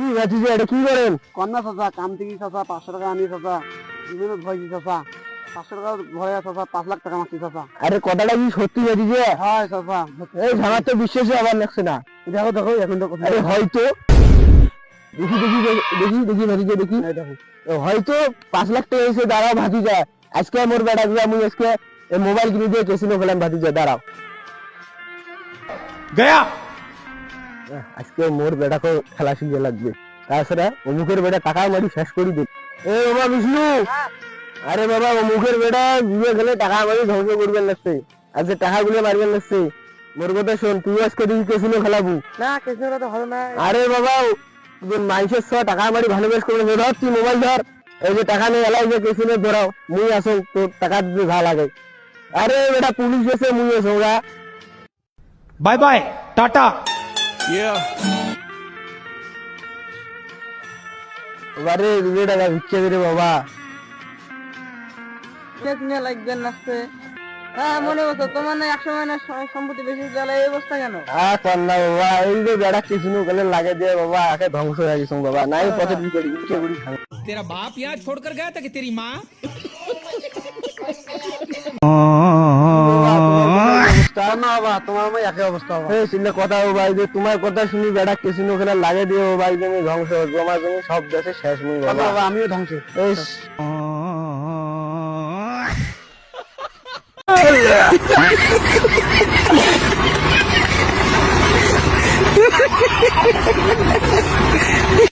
কি এটা? কি করেন? কন্যা চাচা কাম থেকে চাচা পাঁচশো টাকা আনি চাচা বিভিন্ন চাচা। পাঁচশো টাকা চাচা পাঁচ লাখ টাকা মাসি চাচা। আরে কথাটা কি সত্যি হয় চাচা এই তো বিশ্বাসই আবার লাগছে না। দেখো দেখো এখন তো আরে হয়তো। দেখি দেখি দেখি দেখি ভাতিজা দেখি। হয়তো পাঁচ লাখ টাকা এসে দাঁড়াও ভাতিজা। আজকে মোর বেটা দিয়ে আমি আজকে মোবাইল কিনে দিয়ে কেসিনো খেলাম ভাতিজা দাঁড়াও। আহ, আজকে মোর কো খেলা শিখে লাগবে। তাছাড়া অমুকের বেটা টাকা মারি শেষ করি দে এ বাবা বিষ্ণু! আরে বাবা অমুকের বেটা জিবে গেলে টাকা মারি ধ্বংস করবেন লাগছে। আর যে টাকা গুলো মারবেন লাগছে। মোর কথা শোন তুই আজকে দিদি কেসিনো খেলাবু। না কেসিনো তো হবে না আরে বাবা মানুষের সব টাকা মারি ভালো বেশ করে ধর তুই মোবাইল ধর। এই যে টাকা নিয়ে এলাই যে কেসিনো ধরাও মুই আসো তোর টাকা দিতে ভালো লাগে। আরে বেটা পুলিশ এসে মুই আসো বাই বাই টাটা। হ্যাঁ মনে হতো তোমার না একশো মাইনা সম্পত্তি বেশি জ্বালা এই অবস্থা কেন? হ্যাঁ কর না বাবা এই বেড়া কিছু গেলে লাগে দিয়ে বাবা আগে ধ্বংস হয়ে বাবা। নাই তেরা বাপ ইয়া ছোড় কর? গয়া তা কি তেরি মা অবস্থা না বাবা তোমার আমার একই অবস্থা বাবা এই চিন্তা কথা ও ভাই যে তোমার কথা শুনি বেড়া কেসিনো খেলা লাগে দিয়ে ও ভাই তুমি ধ্বংস হয়ে তোমার তুমি সব দেশে শেষ মুই বাবা। আমিও ধ্বংস। এই